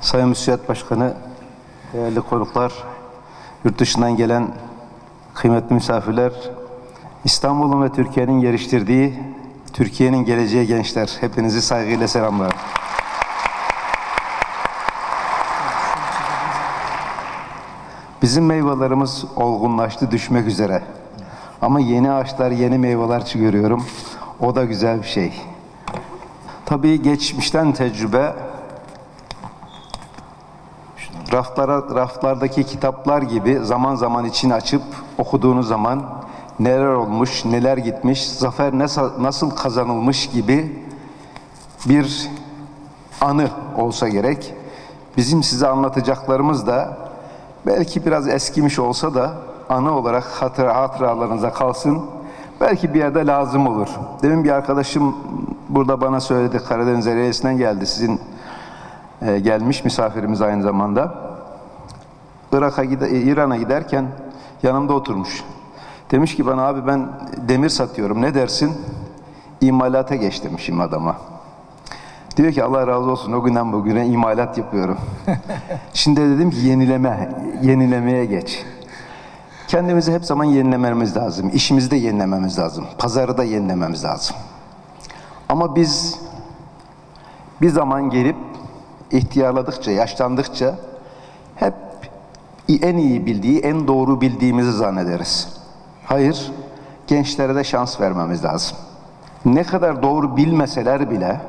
Sayın Müsiyat Başkanı, değerli konuklar, yurt dışından gelen kıymetli misafirler, İstanbul'un ve Türkiye'nin geliştirdiği Türkiye'nin geleceği gençler, hepinizi saygıyla selamlar. Bizim meyvelerimiz olgunlaştı, düşmek üzere. Ama yeni ağaçlar, yeni meyveler görüyorum. O da güzel bir şey. Tabii geçmişten tecrübe, raflara, raflardaki kitaplar gibi zaman zaman içini açıp okuduğunuz zaman neler olmuş, neler gitmiş, zafer nasıl, nasıl kazanılmış gibi bir anı olsa gerek. Bizim size anlatacaklarımız da belki biraz eskimiş olsa da anı olarak hatıra, hatıralarınıza kalsın. Belki bir yerde lazım olur. Demin bir arkadaşım burada bana söyledi, Karadeniz Ereğlisi'nden geldi. Sizin e, gelmiş misafirimiz aynı zamanda. Irak'a gide, İran'a giderken yanımda oturmuş. Demiş ki bana abi ben demir satıyorum ne dersin? İmalata geç demişim adama. Diyor ki Allah razı olsun o günden bugüne imalat yapıyorum. Şimdi dedim ki yenileme, yenilemeye geç. Kendimizi hep zaman yenilememiz lazım. İşimizi de yenilememiz lazım. Pazarı da yenilememiz lazım. Ama biz bir zaman gelip ihtiyarladıkça, yaşlandıkça hep en iyi bildiği, en doğru bildiğimizi zannederiz. Hayır, gençlere de şans vermemiz lazım. Ne kadar doğru bilmeseler bile,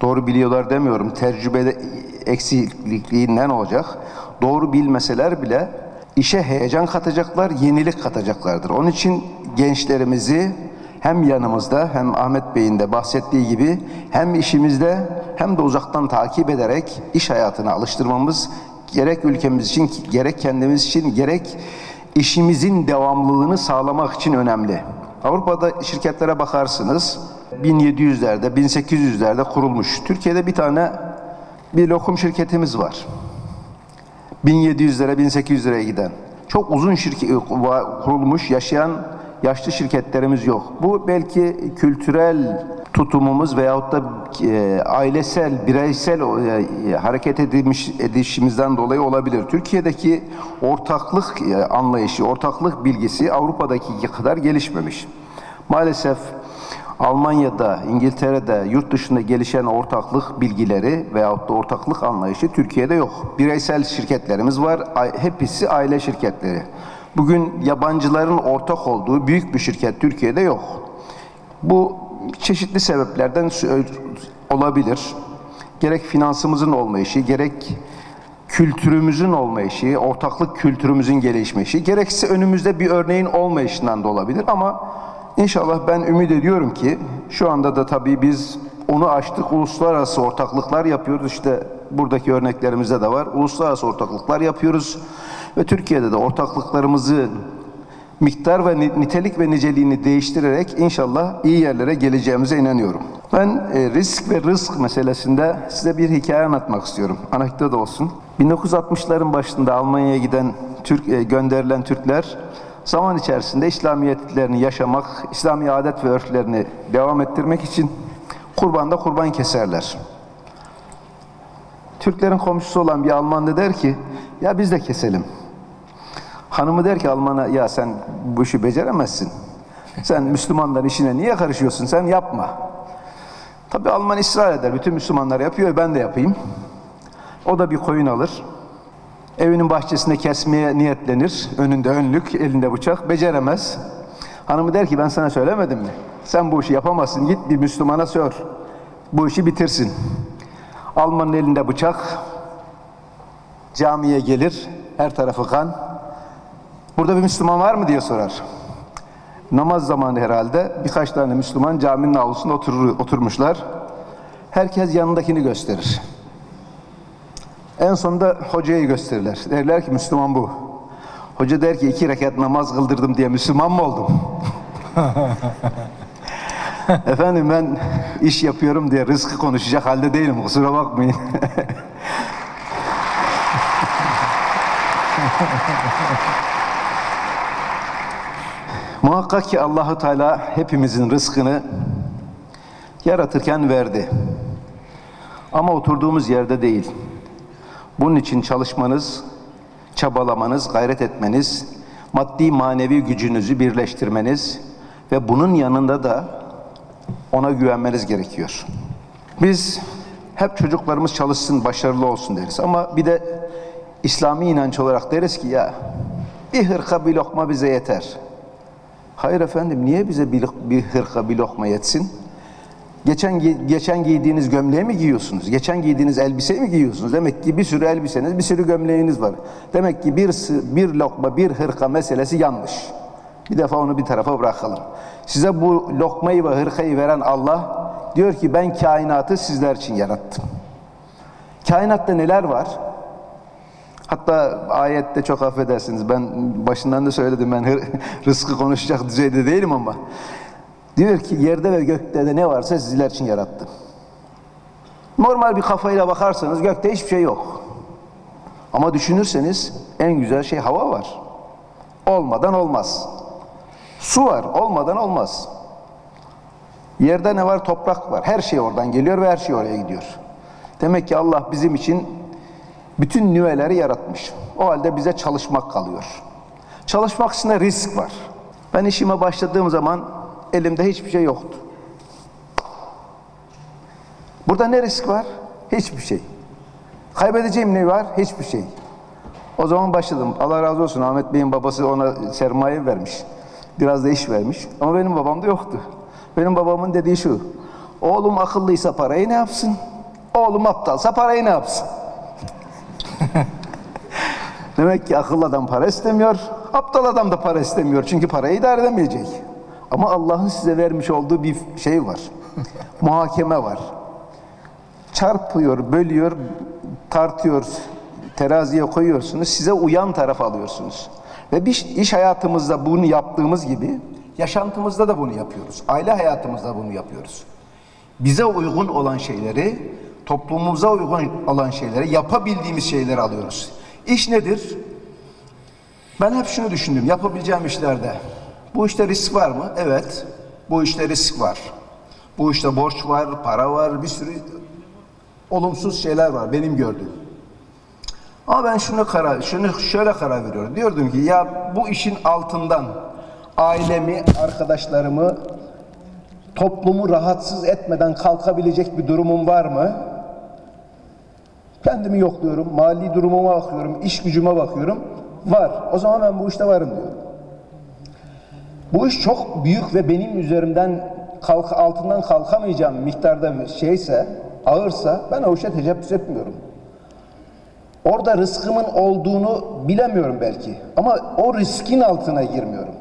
doğru biliyorlar demiyorum, tecrübede eksikliğinden olacak. Doğru bilmeseler bile işe heyecan katacaklar, yenilik katacaklardır. Onun için gençlerimizi hem yanımızda hem Ahmet Bey'in de bahsettiği gibi hem işimizde hem de uzaktan takip ederek iş hayatına alıştırmamız gerek ülkemiz için gerek kendimiz için gerek işimizin devamlılığını sağlamak için önemli. Avrupa'da şirketlere bakarsınız 1700'lerde 1800'lerde kurulmuş. Türkiye'de bir tane bir lokum şirketimiz var. 1700'lere 1800'lere giden. Çok uzun şirket kurulmuş yaşayan yaşlı şirketlerimiz yok. Bu belki kültürel tutumumuz veyahut da e, ailesel, bireysel e, hareket edilmiş edişimizden dolayı olabilir. Türkiye'deki ortaklık e, anlayışı, ortaklık bilgisi Avrupa'daki kadar gelişmemiş. Maalesef Almanya'da, İngiltere'de, yurt dışında gelişen ortaklık bilgileri veyahut da ortaklık anlayışı Türkiye'de yok. Bireysel şirketlerimiz var, hepsi aile şirketleri. Bugün yabancıların ortak olduğu büyük bir şirket Türkiye'de yok. Bu çeşitli sebeplerden olabilir. Gerek finansımızın olmayışı, gerek kültürümüzün olmayışı, ortaklık kültürümüzün gelişmesi, gerekse önümüzde bir örneğin olmayışından da olabilir ama inşallah ben ümit ediyorum ki şu anda da tabii biz onu açtık, uluslararası ortaklıklar yapıyoruz. İşte buradaki örneklerimizde de var. Uluslararası ortaklıklar yapıyoruz ve Türkiye'de de ortaklıklarımızı miktar ve nitelik ve niceliğini değiştirerek inşallah iyi yerlere geleceğimize inanıyorum. Ben e, risk ve rızk meselesinde size bir hikaye anlatmak istiyorum. Anekdot olsun. 1960'ların başında Almanya'ya giden Türk e, gönderilen Türkler zaman içerisinde İslamiyetlerini yaşamak, İslami adet ve örflerini devam ettirmek için kurbanda kurban keserler. Türklerin komşusu olan bir Alman da der ki, ya biz de keselim. Hanımı der ki Alman'a ya sen bu işi beceremezsin. Sen Müslümanların işine niye karışıyorsun? Sen yapma. Tabi Alman ısrar eder. Bütün Müslümanlar yapıyor. Ben de yapayım. O da bir koyun alır. Evinin bahçesinde kesmeye niyetlenir. Önünde önlük, elinde bıçak. Beceremez. Hanımı der ki ben sana söylemedim mi? Sen bu işi yapamazsın. Git bir Müslümana sor. Bu işi bitirsin. Almanın elinde bıçak. Camiye gelir. Her tarafı kan. Burada bir Müslüman var mı diye sorar. Namaz zamanı herhalde birkaç tane Müslüman caminin avlusunda oturur, oturmuşlar. Herkes yanındakini gösterir. En sonunda hocayı gösterirler. Derler ki Müslüman bu. Hoca der ki iki rekat namaz kıldırdım diye Müslüman mı oldum? Efendim ben iş yapıyorum diye rızkı konuşacak halde değilim kusura bakmayın. Muhakkak ki Allahu Teala hepimizin rızkını yaratırken verdi. Ama oturduğumuz yerde değil. Bunun için çalışmanız, çabalamanız, gayret etmeniz, maddi manevi gücünüzü birleştirmeniz ve bunun yanında da ona güvenmeniz gerekiyor. Biz hep çocuklarımız çalışsın, başarılı olsun deriz ama bir de İslami inanç olarak deriz ki ya bir hırka bir lokma bize yeter. Hayır efendim niye bize bir, bir hırka bir lokma yetsin? Geçen geçen giydiğiniz gömleği mi giyiyorsunuz? Geçen giydiğiniz elbiseyi mi giyiyorsunuz? Demek ki bir sürü elbiseniz, bir sürü gömleğiniz var. Demek ki bir bir lokma, bir hırka meselesi yanlış. Bir defa onu bir tarafa bırakalım. Size bu lokmayı ve hırkayı veren Allah diyor ki ben kainatı sizler için yarattım. Kainatta neler var? Hatta ayette çok affedersiniz ben başından da söyledim ben rızkı konuşacak düzeyde değilim ama diyor ki yerde ve gökte de ne varsa sizler için yarattım. Normal bir kafayla bakarsanız gökte hiçbir şey yok. Ama düşünürseniz en güzel şey hava var. Olmadan olmaz. Su var, olmadan olmaz. Yerde ne var? Toprak var. Her şey oradan geliyor ve her şey oraya gidiyor. Demek ki Allah bizim için bütün nüveleri yaratmış. O halde bize çalışmak kalıyor. Çalışmak için de risk var. Ben işime başladığım zaman elimde hiçbir şey yoktu. Burada ne risk var? Hiçbir şey. Kaybedeceğim ne var? Hiçbir şey. O zaman başladım. Allah razı olsun Ahmet Bey'in babası ona sermaye vermiş. Biraz da iş vermiş. Ama benim babamda yoktu. Benim babamın dediği şu. Oğlum akıllıysa parayı ne yapsın? Oğlum aptalsa parayı ne yapsın? Demek ki akıllı adam para istemiyor, aptal adam da para istemiyor. Çünkü parayı idare edemeyecek. Ama Allah'ın size vermiş olduğu bir şey var. Muhakeme var. Çarpıyor, bölüyor, tartıyor, teraziye koyuyorsunuz. Size uyan taraf alıyorsunuz. Ve bir iş hayatımızda bunu yaptığımız gibi yaşantımızda da bunu yapıyoruz. Aile hayatımızda bunu yapıyoruz. Bize uygun olan şeyleri, toplumumuza uygun olan şeyleri, yapabildiğimiz şeyleri alıyoruz. İş nedir? Ben hep şunu düşündüm yapabileceğim işlerde. Bu işte risk var mı? Evet. Bu işte risk var. Bu işte borç var, para var, bir sürü olumsuz şeyler var benim gördüğüm. Ama ben şunu karar, şunu şöyle karar veriyorum. Diyordum ki ya bu işin altından ailemi, arkadaşlarımı, toplumu rahatsız etmeden kalkabilecek bir durumum var mı? Kendimi yokluyorum, mali durumuma bakıyorum, iş gücüme bakıyorum. Var. O zaman ben bu işte varım diyorum. Bu iş çok büyük ve benim üzerimden kalk, altından kalkamayacağım miktarda şeyse, ağırsa ben o işe teşebbüs etmiyorum. Orada rızkımın olduğunu bilemiyorum belki ama o riskin altına girmiyorum.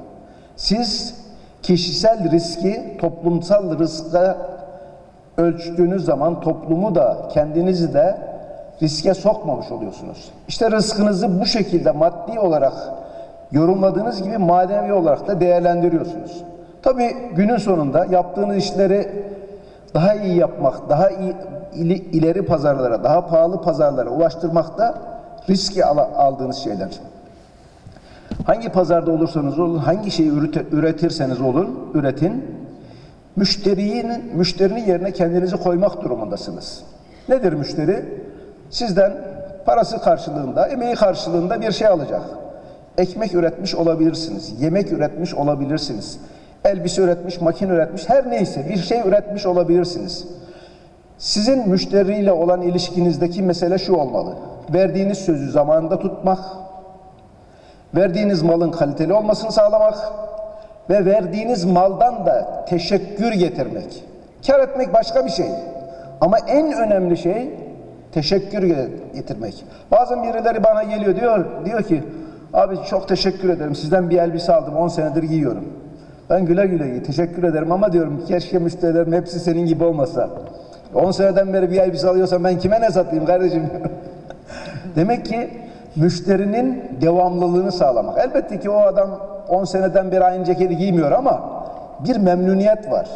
Siz kişisel riski toplumsal rızka ölçtüğünüz zaman toplumu da kendinizi de riske sokmamış oluyorsunuz. İşte rızkınızı bu şekilde maddi olarak yorumladığınız gibi manevi olarak da değerlendiriyorsunuz. Tabi günün sonunda yaptığınız işleri daha iyi yapmak, daha iyi ileri pazarlara, daha pahalı pazarlara ulaştırmakta riski aldığınız şeyler. Hangi pazarda olursanız olun, hangi şeyi üretirseniz olun, üretin, müşterinin, müşterinin yerine kendinizi koymak durumundasınız. Nedir müşteri? Sizden parası karşılığında, emeği karşılığında bir şey alacak. Ekmek üretmiş olabilirsiniz, yemek üretmiş olabilirsiniz, elbise üretmiş, makine üretmiş, her neyse bir şey üretmiş olabilirsiniz. Sizin müşteriyle olan ilişkinizdeki mesele şu olmalı. Verdiğiniz sözü zamanında tutmak, verdiğiniz malın kaliteli olmasını sağlamak ve verdiğiniz maldan da teşekkür getirmek. Kar etmek başka bir şey. Ama en önemli şey teşekkür getirmek. Bazen birileri bana geliyor diyor diyor ki abi çok teşekkür ederim sizden bir elbise aldım 10 senedir giyiyorum. Ben güle güle teşekkür ederim ama diyorum keşke müşterilerim hepsi senin gibi olmasa. 10 seneden beri bir elbise alıyorsam ben kime ne satayım kardeşim? Demek ki müşterinin devamlılığını sağlamak. Elbette ki o adam 10 seneden beri aynı ceketi giymiyor ama bir memnuniyet var.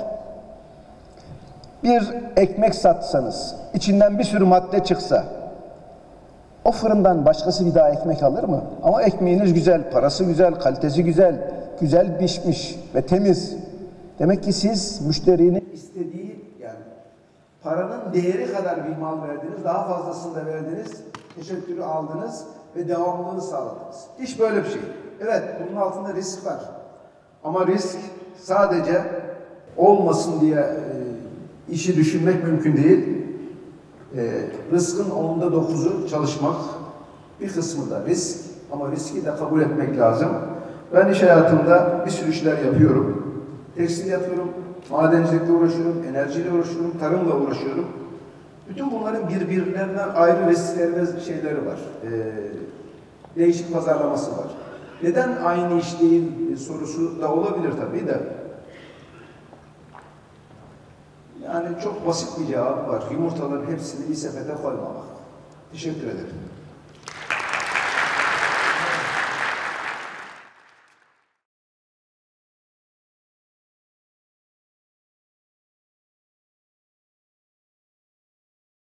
Bir ekmek satsanız, içinden bir sürü madde çıksa, o fırından başkası bir daha ekmek alır mı? Ama ekmeğiniz güzel, parası güzel, kalitesi güzel, güzel pişmiş ve temiz. Demek ki siz müşterinin istediği yani paranın değeri kadar bir mal verdiniz, daha fazlasını da verdiniz. teşekkürü aldınız ve devamlılığı sağladınız. İş böyle bir şey. Evet, bunun altında risk var. Ama risk sadece olmasın diye e, işi düşünmek mümkün değil. E, rızkın onda dokuzu çalışmak, bir kısmı da risk ama riski de kabul etmek lazım. Ben iş hayatımda bir sürü işler yapıyorum. Tekstil yapıyorum, madencilikle uğraşıyorum, enerjiyle uğraşıyorum, tarımla uğraşıyorum. Bütün bunların birbirlerinden ayrı riskleri ve şeyleri var. Ee, değişik pazarlaması var. Neden aynı iş değil sorusu da olabilir tabii de. Yani çok basit bir cevap var. Yumurtaların hepsini bir sepete koymamak. Teşekkür ederim.